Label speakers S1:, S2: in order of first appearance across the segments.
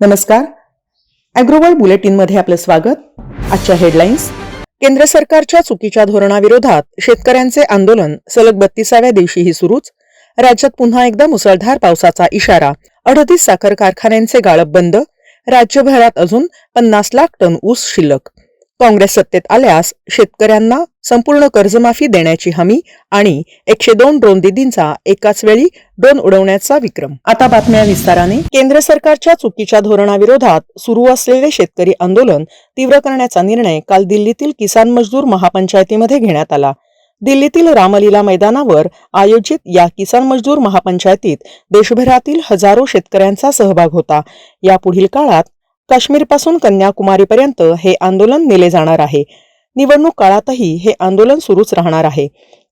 S1: नमस्कार. अॅग्रोवर्ल्ड बुलेटिनमध्ये आपलं स्वागत. आजच्या हेडलाईन्स केंद्र सरकारच्या चुकीच्या धोरणाविरोधात शेतकऱ्यांचे आंदोलन सलग बत्तीसाव्या दिवशीही सुरूच. राज्यात पुन्हा एकदा मुसळधार पावसाचा इशारा. अडतीस साखर कारखान्यांचे गाळप बंद. राज्यभरात अजून पन्नास लाख टन ऊस शिल्लक. काँग्रेस सत्तेत आल्यास शेतकऱ्यांना संपूर्ण कर्जमाफी देण्याची हमी आणि एकशे दोन ड्रोन दिदींचा एकाच वेळी ड्रोन उडवण्याचा विक्रम. आता बातम्या विस्ताराने. केंद्र सरकारच्या चुकीच्या धोरणाविरोधात सुरू असलेले शेतकरी आंदोलन तीव्र करण्याचा निर्णय काल दिल्लीतील किसान मजदूर महापंचायतीमध्ये घेण्यात आला. दिल्लीतील रामलीला मैदानावर आयोजित या किसान मजदूर महापंचायतीत देशभरातील हजारो शेतकऱ्यांचा सहभाग होता. यापुढील काळात काश्मीरपासून कन्याकुमारीपर्यंत हे आंदोलन नेले जाणार आहे. निवडणूक काळातही हे आंदोलन सुरूच राहणार आहे.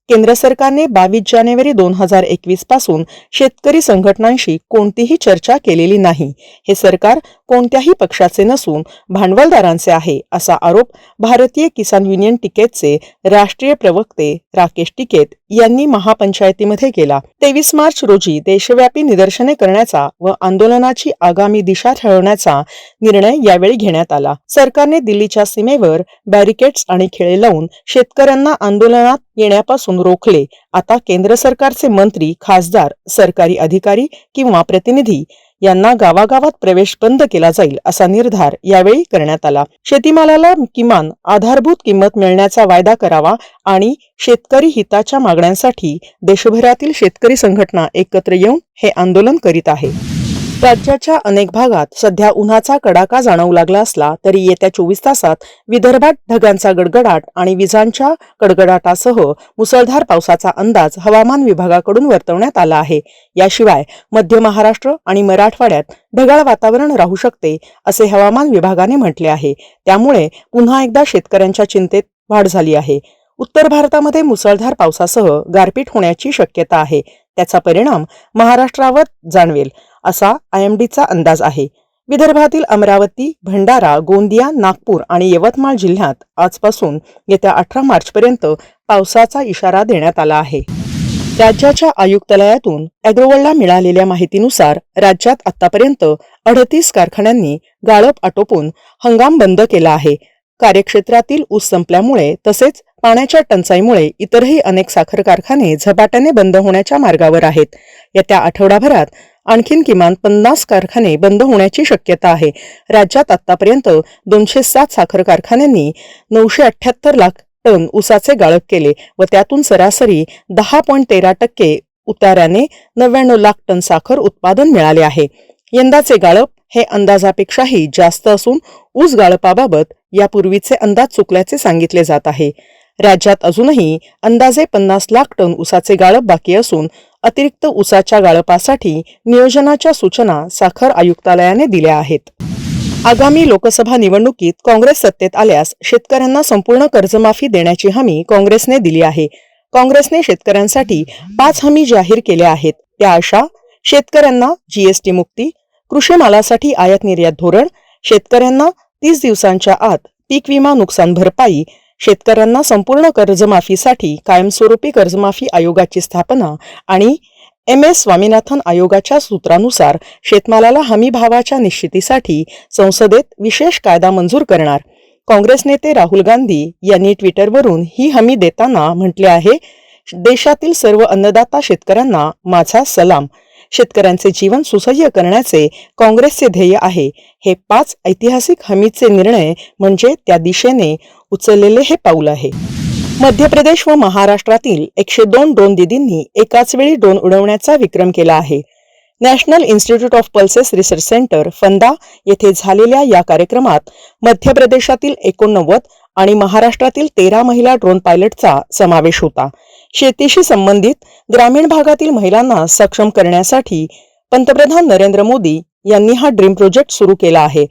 S1: केंद्र सरकारने बावीस जानेवारी दोन हजार एकवीसपासून शेतकरी संघटनांशी कोणतीही चर्चा केलेली नाही. हे सरकार कोणत्याही पक्षाचे नसून भांडवलदारांचे आहे असा आरोप भारतीय किसान युनियन टिकेतचे राष्ट्रीय प्रवक्ते राकेश टिकेत यांनी महापंचायतीमध्ये केला. तेवीस मार्च रोजी देशव्यापी निदर्शने करण्याचा व आंदोलनाची आगामी दिशा ठरवण्याचा निर्णय यावेळी घेण्यात आला. सरकारने दिल्लीच्या सीमेवर बॅरिकेड्स आणि खेळे लावून शेतकऱ्यांना आंदोलनात येण्यापासून रोखले. आता केंद्र सरकारचे मंत्री खासदार सरकारी अधिकारी किंवा प्रतिनिधी यांना गावागावात प्रवेश बंद केला जाईल असा निर्धार यावेळी करण्यात आला. शेतीमालाला किमान आधारभूत किंमत मिळण्याचा वायदा करावा आणि शेतकरी हिताच्या मागण्यांसाठी देशभरातील शेतकरी संघटना एकत्र येऊन हे आंदोलन करीत आहे. राज्याच्या अनेक भागात सध्या उन्हाचा कडाका जाणवू लागला असला तरी येत्या चोवीस तासात विदर्भात ढगांचा गडगडाट आणि विजांच्या कडगडाटासह मुसळधार पावसाचा अंदाज हवामान विभागाकडून वर्तवण्यात आला आहे. याशिवाय मध्य महाराष्ट्र आणि मराठवाड्यात ढगाळ वातावरण राहू शकते असे हवामान विभागाने म्हटले आहे. त्यामुळे पुन्हा एकदा शेतकऱ्यांच्या चिंतेत वाढ झाली आहे. उत्तर भारतामध्ये मुसळधार पावसासह गारपीट होण्याची शक्यता आहे. त्याचा परिणाम महाराष्ट्रावर जाणवेल. असा आयएमडीचा अंदाज आहे. विदर्भातील अमरावती भंडारा गोंदिया नागपूर आणि यवतमाळ जिल्ह्यात आजपासून येत्या अठरा मार्चपर्यंत पावसाचा इशारा देण्यात आला आहे. राज्याच्या आयुक्तालयातून अॅग्रोवलला मिळालेल्या माहितीनुसार राज्यात आतापर्यंत अडतीस कारखान्यांनी गाळप आटोपून हंगाम बंद केला आहे. कार्यक्षेत्रातील ऊस संपल्यामुळे तसेच पाण्याच्या टंचाईमुळे इतरही अनेक साखर कारखाने झपाट्याने बंद होण्याच्या मार्गावर आहेत. येत्या आठवडाभरात आणखीन किमान पन्नास कारखाने बंद होण्याची शक्यता आहे. राज्यात आतापर्यंत दोनशे सात साखर कारखान्यांनी नऊशे अठ्ठ्याहत्तर लाख टन उसाचे गाळप केले व त्यातून सरासरी दहा पॉईंट तेरा टक्के उतार्याने नव्याण्णव लाख टन साखर उत्पादन मिळाले आहे. यंदाचे गाळप हे अंदाजापेक्षाही जास्त असून ऊस गाळपाबाबत यापूर्वीचे अंदाज चुकल्याचे सांगितले जात आहे. राज्यात अजूनही अंदाजे पन्नास लाख टन ऊसाचे गाळप बाकी असून अतिरिक्त ऊसाच्या गाळपासाठी नियोजनाच्या सूचना साखर आयुक्तालयाने दिल्या आहेत. आगामी लोकसभा निवडणुकीत काँग्रेस सत्तेत आल्यास शेतकऱ्यांना संपूर्ण कर्जमाफी देण्याची हमी काँग्रेसने दिली आहे. काँग्रेसने शेतकऱ्यांसाठी पाच हमी जाहीर केल्या आहेत. त्या अशा शेतकऱ्यांना जीएसटी मुक्ती कृषी मालासाठी आयात निर्यात धोरण शेतकऱ्यांना तीस दिवसांच्या आत पीक विमा नुकसान भरपाई शेतकऱ्यांना संपूर्ण कर्जमाफीसाठी कायमस्वरूपी कर्जमाफी आयोगाची स्थापना आणि एम एस स्वामीनाथन आयोगाच्या सूत्रानुसार शेतमालाला हमी भावाच्या निश्चितीसाठी संसदेत विशेष कायदा मंजूर करणार. काँग्रेस नेते राहुल गांधी यांनी ट्विटरवरून ही हमी देताना म्हटले आहे देशातील सर्व अन्नदाता शेतकऱ्यांना माझा सलाम. शेतकऱ्यांचे जीवन सुसह्य करण्याचे काँग्रेसचे ध्येय आहे. हे पाच ऐतिहासिक हमीचे निर्णय म्हणजे त्या दिशेने उचललेले हे पाऊल आहे. मध्य प्रदेश व महाराष्ट्रातील एकशे दोन ड्रोन दिदींनी एकाच वेळी ड्रोन उडवण्याचा विक्रम केला आहे. National institute of pulses research centre Phanda येथे झालेल्या या कार्यक्रमात मध्य प्रदेशातील एकोणनव्वद आणि महाराष्ट्रातील तेरा महिला ड्रोन पायलटचा समावेश होता. शेतीशी संबंधित ग्रामीण भागातील महिलांना सक्षम करण्यासाठी पंतप्रधान नरेंद्र मोदी यांनी हा ड्रीम प्रोजेक्ट सुरू केला आहे.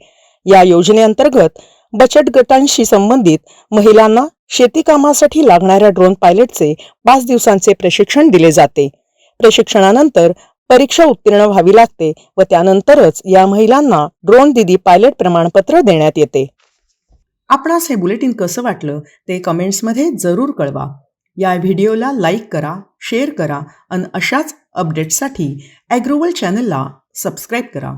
S1: या योजनेअंतर्गत बचत गटांशी संबंधित महिलांना शेती कामासाठी लागणाऱ्या ड्रोन पायलटचे पाच दिवसांचे प्रशिक्षण दिले जाते. प्रशिक्षणानंतर परीक्षा उत्तीर्ण व्हावी लागते व त्यानंतरच या महिलांना ड्रोन दिदी पायलट प्रमाणपत्र देण्यात येते. आपणास हे बुलेटिन कसं वाटलं ते कमेंट्समध्ये जरूर कळवा. या व्हिडिओला लाईक करा शेअर करा आणि अशाच अपडेट्ससाठी ॲग्रोवल चॅनलला सबस्क्राईब करा.